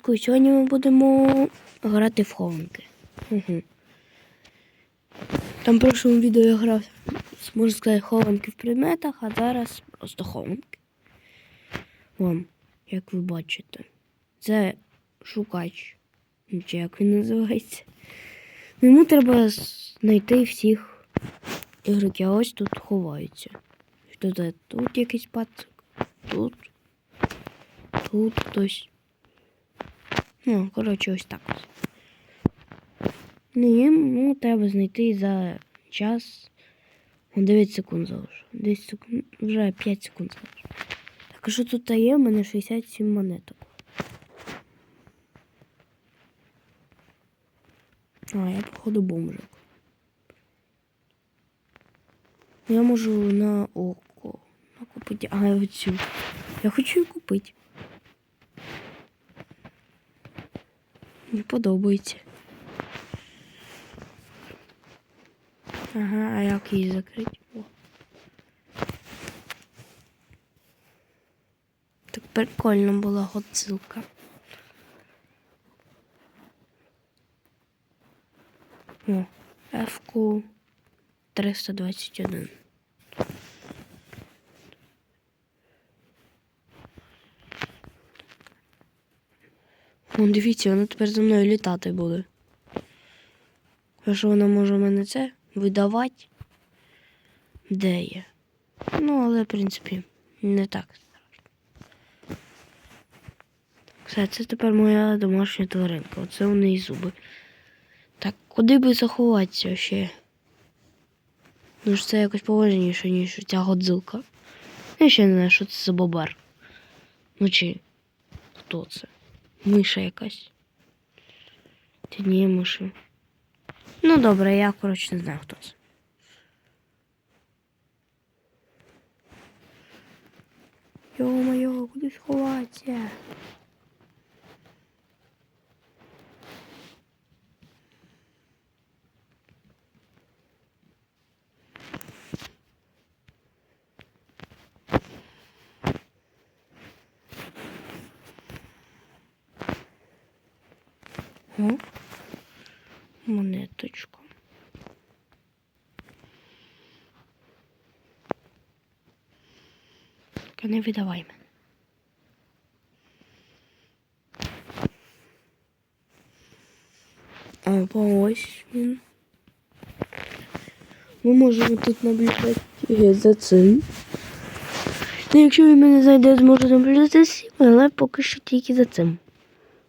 Таку, Сьогодні ми будемо грати в хованки. Угу. Там в прошлому відео я грав, можна сказати, хованки в предметах, а зараз просто хованки. Вон, як ви бачите. Це шукач. Ну, Чи як він називається. Йому треба знайти всіх ігроків. А ось тут ховаються. Що? Тут якийсь пацик, тут, тут хтось. Ну, коротше, ось так ось. Ну, йому треба знайти за час. 9 секунд залишилось. 10 секунд, вже 5 секунд залишилось. Так, що тут є? У мене 67 монеток. А, я походу бомжик. Я можу на око накупити. А, оцю. Я хочу її купити. Мені подобається. Ага, а як її закрити? О. Так прикольно була годзилка. О, F-ку 321. Вон, дивіться, вона тепер за мною літати буде. А що вона може мене це видавати? Де є? Ну, але, в принципі, не так страшно. Все, це тепер моя домашня тваринка. Оце у неї зуби. Так, куди би заховатися ще? Ну ж це якось поважніше, ніж ця годзилка. Я ще не знаю, що це за бобер. Ну чи хто це? Миша якась. Чи ні, миші. Ну добре, я, коротше, не знаю, хто це. Йо-моє, куди сховатися? О, монеточку. Тільки не видавай мене. А, ось він. Ми можемо тут наблюдати за цим. Ну, якщо він мене зайде, зможу наблюдати всім, але поки що тільки за цим.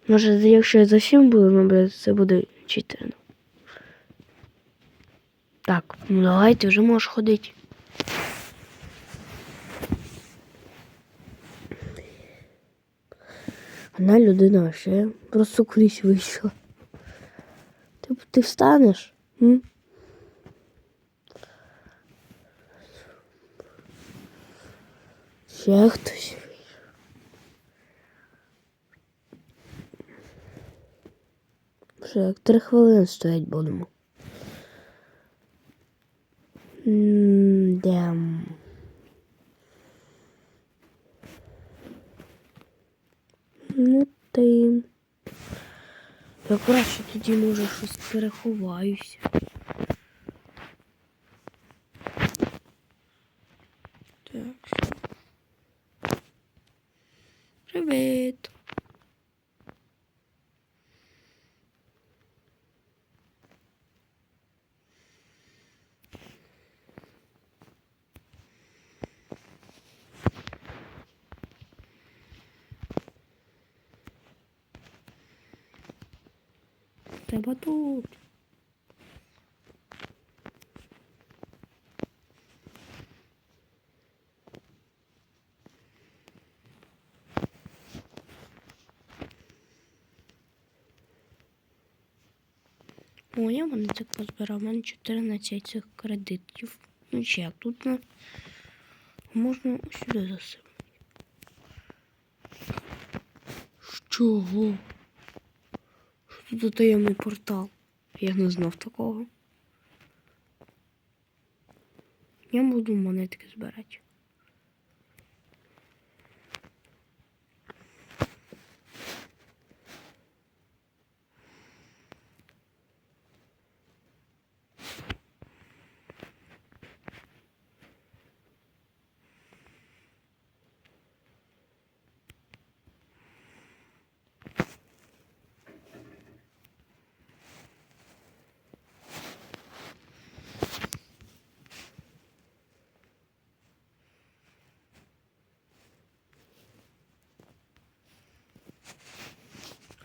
Може, якщо я за всім буду наблюдати, це буде читерно. Так, ну давай, ти вже можеш ходити. Одна людина ще просто кудись вийшла. Ти, ти встанеш? М? Ще хтось. Вже як три хвилини стоять будемо. М, Дем. Ну ти. Я краще тоді може щось переховаюся. Так. що? Привіт. Треба тут. О, я мене так позбирав. У мене 14 цих кредитів. Ну чи як тут на... можна сюди засипати. Чого? Тут за таємний портал? Я не знав такого. Я буду монетки збирати.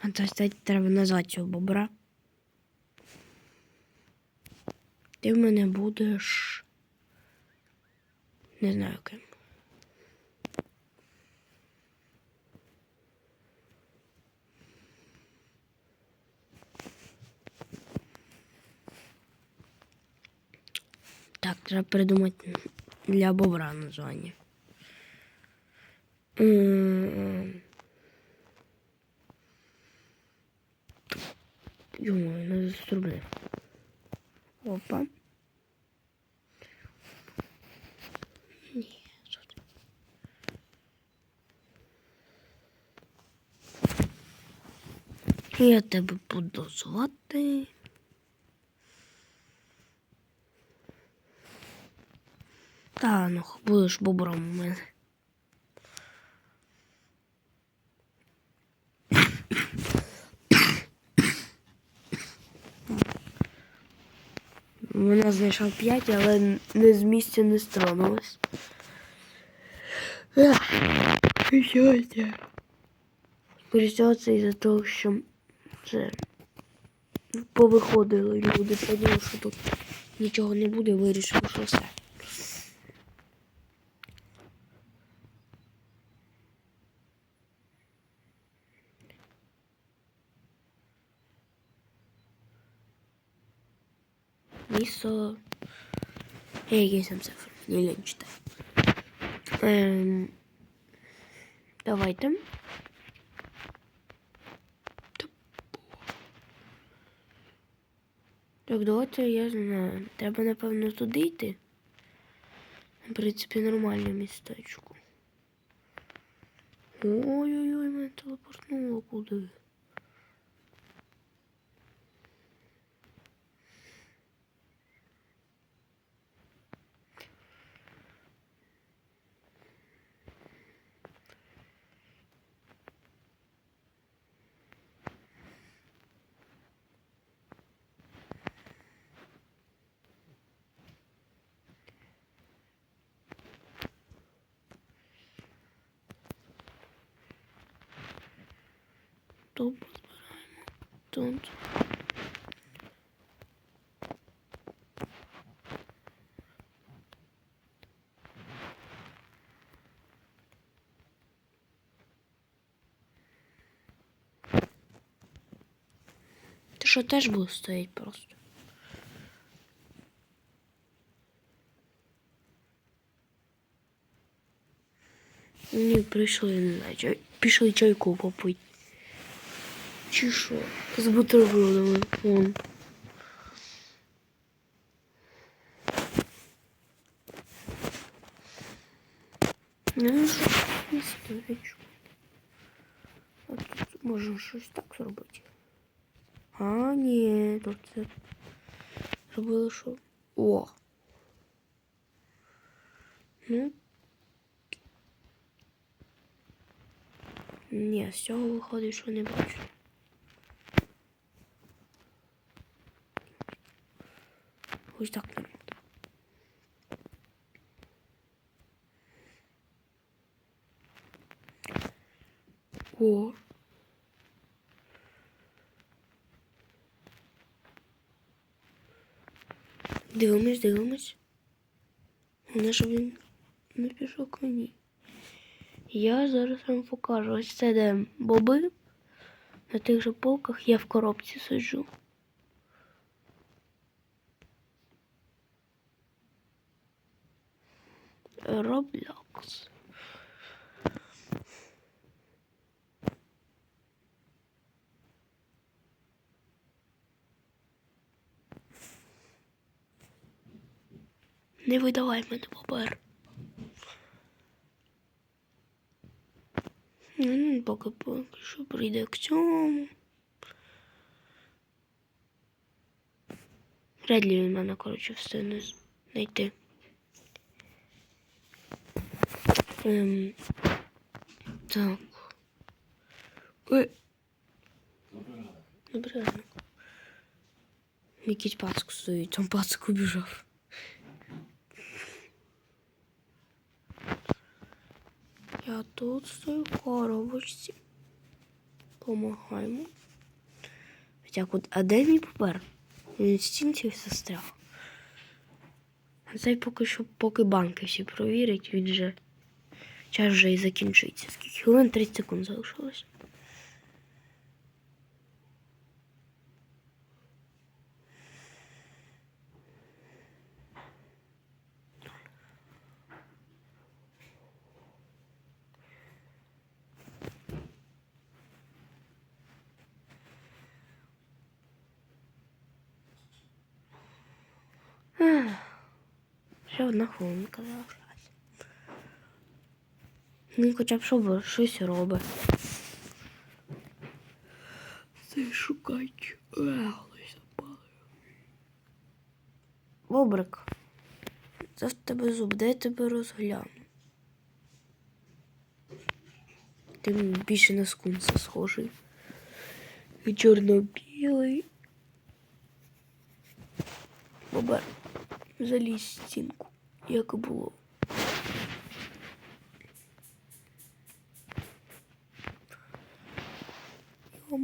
А то стать треба назвати цього бобра. Ти в мене будеш. Не знаю ким. Так, треба придумати для бобра названня. Думаю, не заструблю. Опа. Ні, тут. Я тебе буду звати. Та ну, будеш бобром у мене. Вона знайшла 5, але не з місця не стронулась. Скоріше це із-за того, що це повиходили люди, подумав, що тут нічого не буде, вирішив, що все. Місо. Я якийсь там цифр. Не лень читаю. Ем, давайте. Так, давайте я знаю. Треба, напевно, туди йти. В принципі, нормальне містечко. Ой-ой-ой, мене телепортнуло куди. Тут позбираємо. Тут. Ти що теж буду стоять просто? Ні, прийшли. Пішли чайку попити. Чи що? З бутербродами. Вон. Ну, що, історичку. А тут можна щось так зробити. А, ні, тут це зробили що. О. Ну. Ні, з цього виходить, що не бачу. Ось так не буде. О. Дивимось, дивимось. Головне, щоб він не пішов к мені. Я зараз вам покажу. Ось це де боби. На тих же полках я в коробці сиджу. Не видавай мене папер. Ну, поки поки що прийде к цьому. Вряд ли він мене, коротше, встигне знайти. Ем, так. Ой. Добрий ранок. Якийсь пацик там пацик убіжав. Я тут стою в коробочці. Помагаємо. Хоча куди. А де мій папер? Він стінці застряг. А поки що, поки банки всі провірять, він же. Час вже і закінчиться. Скільки хвилин 30 секунд залишилось. Ех, Ще одна хвилинка залишилась. Ну, хоча б щоб щось робить. Це шукач. Бобрик. Це в тебе зуб, де я тебе розгляну? Ти більше на скунса схожий. І чорно-білий. Бобер, залізь в стінку, як і було.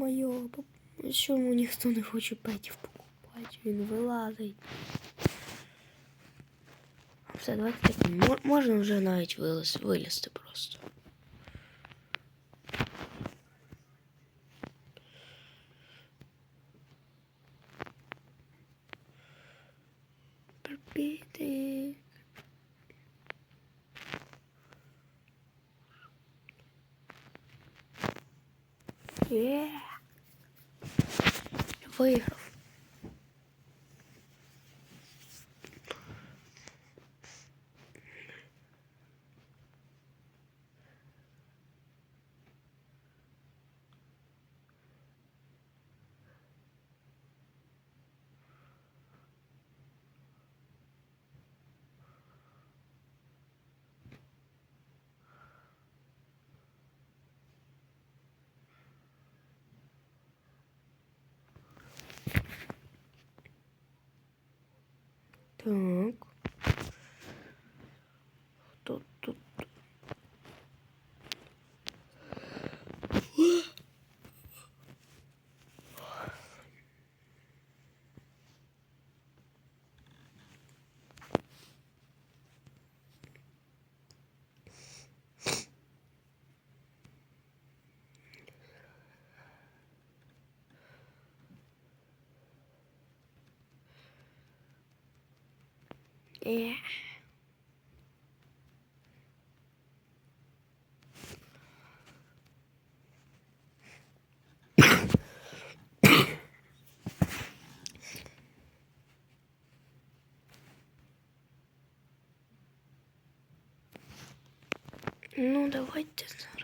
Йо-моє, чому ніхто не хоче петів покупати? Він вилазить. Все, давайте мо- Можна вже навіть вилез, вилізти просто. Є. Hopefully Так. Ну, давайте зараз.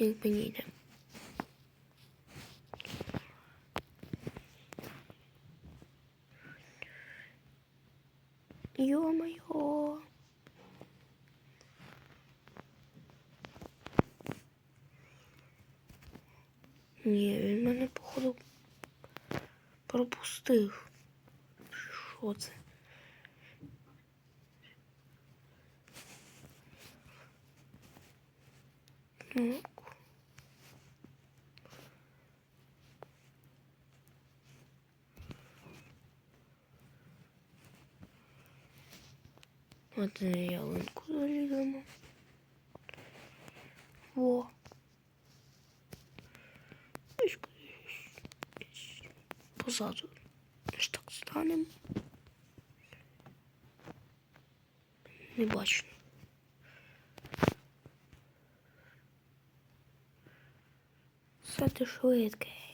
Він мені йде. Ё-моё. Ні, він мене походу пропустив. Що це? Так. От ялинку заліземо. Во. Позаду. Ось так станемо. Не бачу. Все ти швидкий.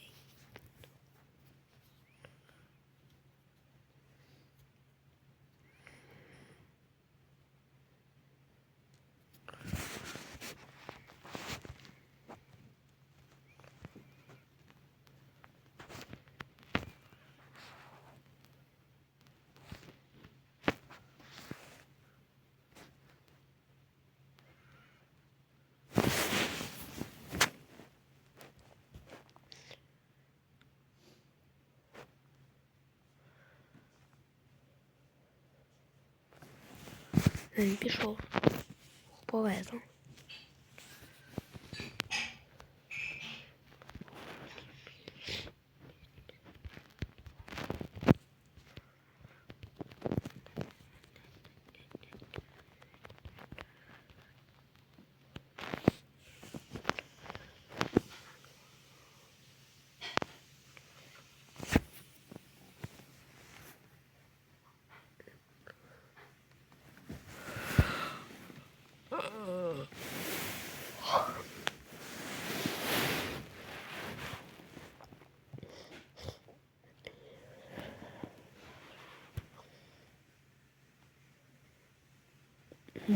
Він пішов. Повезло.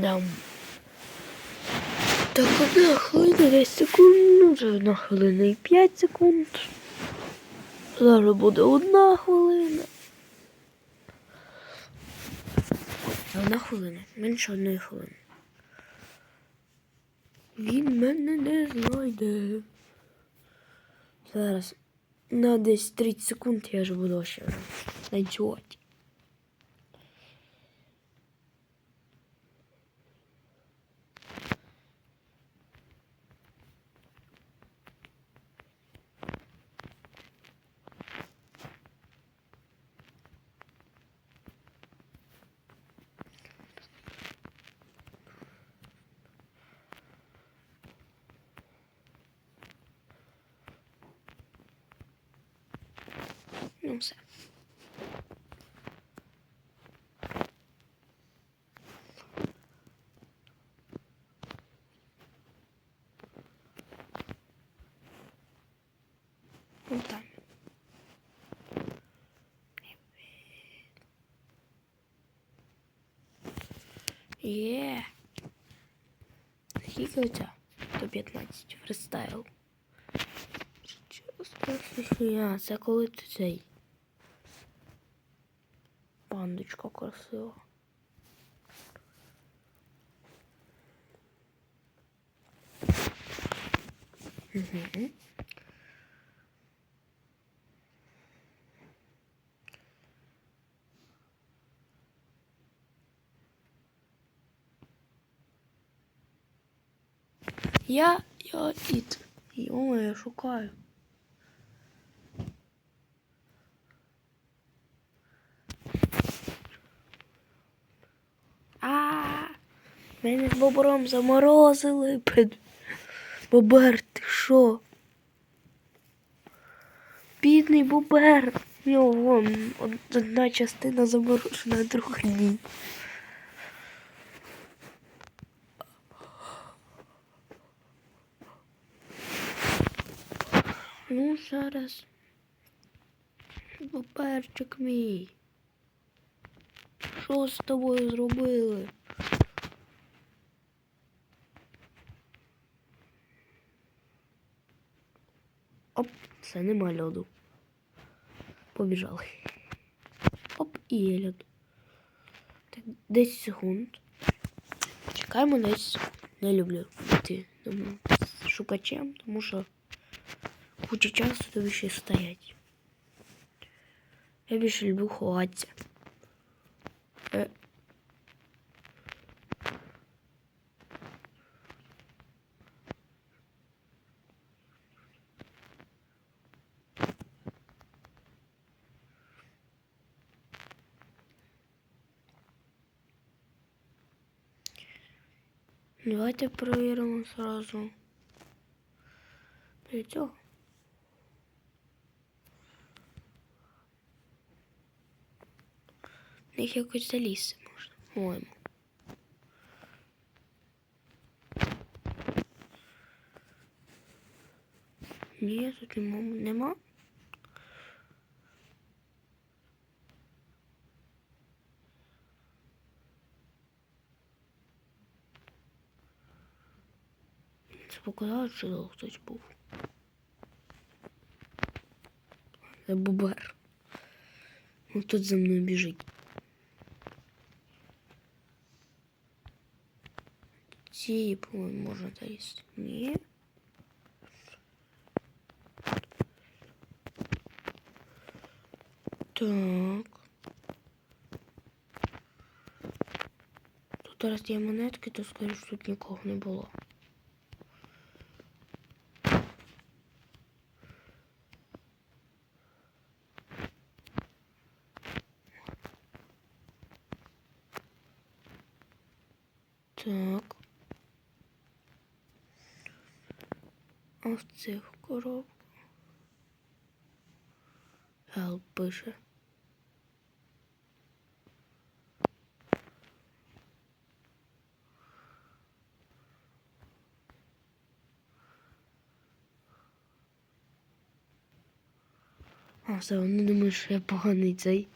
Дам. Так, одна хвилина 10 секунд, вже одна хвилина і 5 секунд. Зараз буде одна хвилина. Одна хвилина, менше одної хвилини. Він мене не знайде. Зараз на десь 30 секунд я вже буду ще танцювати. Вон там. Є. Скільки оця? До 15 фристайл. А, це коли ти цей. Пандочка красива. Угу. Я, я іт. Йо, я шукаю. А, мене з бобром заморозили. Бобер, ти що? Бідний бобер. Вон одна частина заморожена, друга ні. Ну, зараз. Боберчик мій. Що з тобою зробили? Оп, це нема льоду. Побіжали. Оп, і є льод. Так, 10 секунд. Чекаємо 10 секунд. Не люблю йти шукачем, тому що куча часу тобі ще стоять. Я більше люблю ховатися. Давайте перевіримо сразу. Для цього. В якось залізти можна, по-моєму. Ні, тут нема. Це показало, що хтось був. Бубер. Он тут за мною біжить. Ці, по-моєму, можна доїсти. Ні. Так. Тут зараз є монетки, то скоріш тут нікого не було. Так. А в цих коробках. Гел пише. А, все, вони думають, що я поганий цей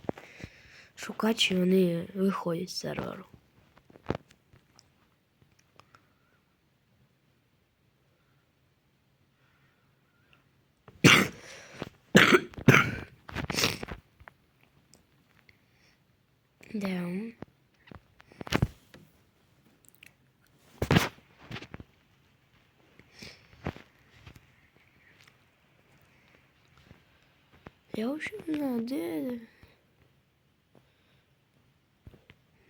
шукач, і вони виходять з серверу. Він? Я вообще не знаю, де.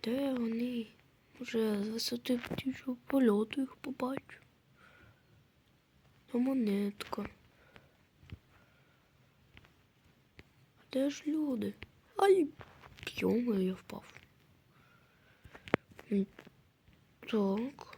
Де вони? Вже з висоти птічого польоту їх побачу. А монетка. А де ж люди? Ай, йома, я впав. Так.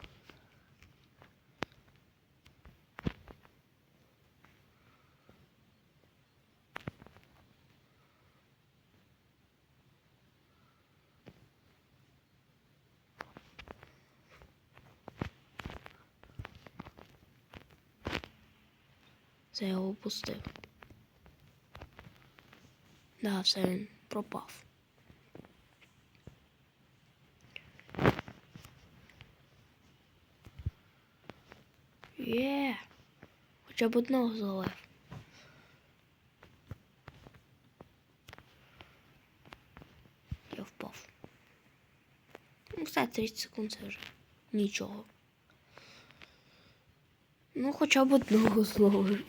Це я опустив. Да, все він пропав. Є. Хоча б одного зловив. Я впав. Ну, все, 30 секунд це вже нічого. Ну, хоча б одного зловив.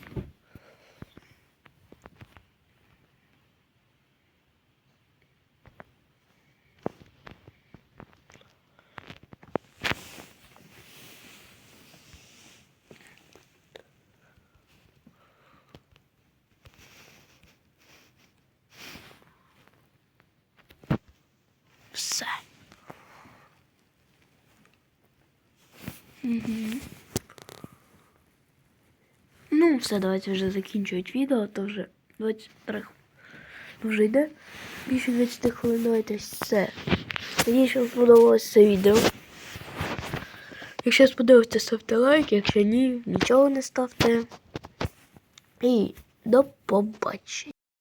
Все. Ну, все, давайте вже закінчувати відео, то вже 23 х- вже йде. Більше 20 хвилин, давайте все. Надіюсь, вам сподобалось це відео. Якщо сподобається, ставте лайк, якщо ні, нічого не ставте. І до побачення.